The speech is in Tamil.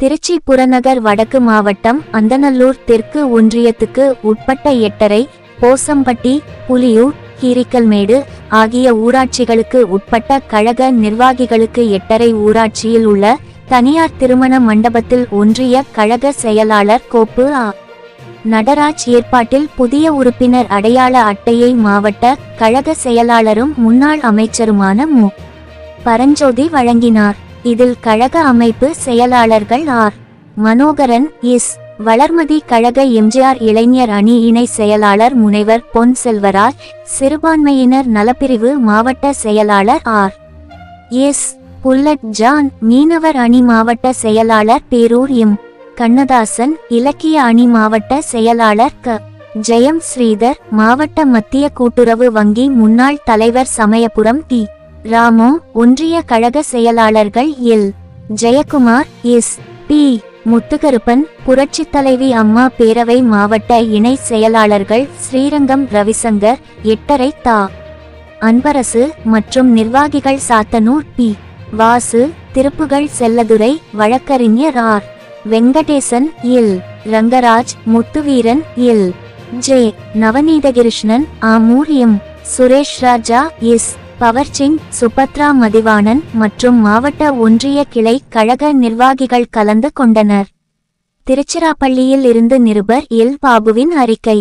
திருச்சி புறநகர் வடக்கு மாவட்டம் அந்தநல்லூர் தெற்கு ஒன்றியத்துக்கு உட்பட்ட எட்டரை போசம்பட்டி புலியூர் கீரிக்கல்மேடு ஆகிய ஊராட்சிகளுக்கு உட்பட்ட கழக நிர்வாகிகளுக்கு எட்டரை ஊராட்சியில் உள்ள தனியார் திருமண மண்டபத்தில் ஒன்றிய கழக செயலாளர் கோப்பு ஆ. நடராஜ் ஏற்பாட்டில் புதிய உறுப்பினர் அடையாள அட்டையை மாவட்ட கழக செயலாளரும் முன்னாள் அமைச்சருமான மு. பரஞ்சோதி வழங்கினார். இதில் கழக அமைப்பு செயலாளர்கள் ஆர். மனோகரன் இஸ் வளர்மதி கழக எம்ஜிஆர் இளைஞர் அணி இணை செயலாளர் முனைவர் பொன் செல்வராஜ் சிறுபான்மையினர் நலப்பிரிவு மாவட்ட செயலாளர் ஆர். எஸ். புல்லட் ஜான் மீனவர் அணி மாவட்ட செயலாளர் பேரூர் எம். கண்ணதாசன் இலக்கிய அணி மாவட்ட செயலாளர் க. ஜெயம் ஸ்ரீதர் மாவட்ட மத்திய கூட்டுறவு வங்கி முன்னாள் தலைவர் சமயபுரம் டி. ராமு ஒன்றிய கழக செயலாளர்கள் L Jayakumar S. P. Muthukaruppan புரட்சித் தலைவி அம்மா பேரவை மாவட்ட இணை செயலாளர்கள் ஸ்ரீரங்கம் ரவிசங்கர் எட்டரை தா. அன்பரசு மற்றும் நிர்வாகிகள் சாத்தனூர் பி. வாசு திருப்புகள் செல்லதுரை வழக்கறிஞர் R. Venkatesan L. Rangaraj Muthuveeran L. J. Navaneethakrishnan Amur M. Suresh Raja S. Pavarsingh Subhadra Mathivanan மற்றும் மாவட்ட ஒன்றிய கிளை கழக நிர்வாகிகள் கலந்து கொண்டனர். திருச்சிராப்பள்ளியில் இருந்து நிருபர் எல். பாபுவின் அறிக்கை.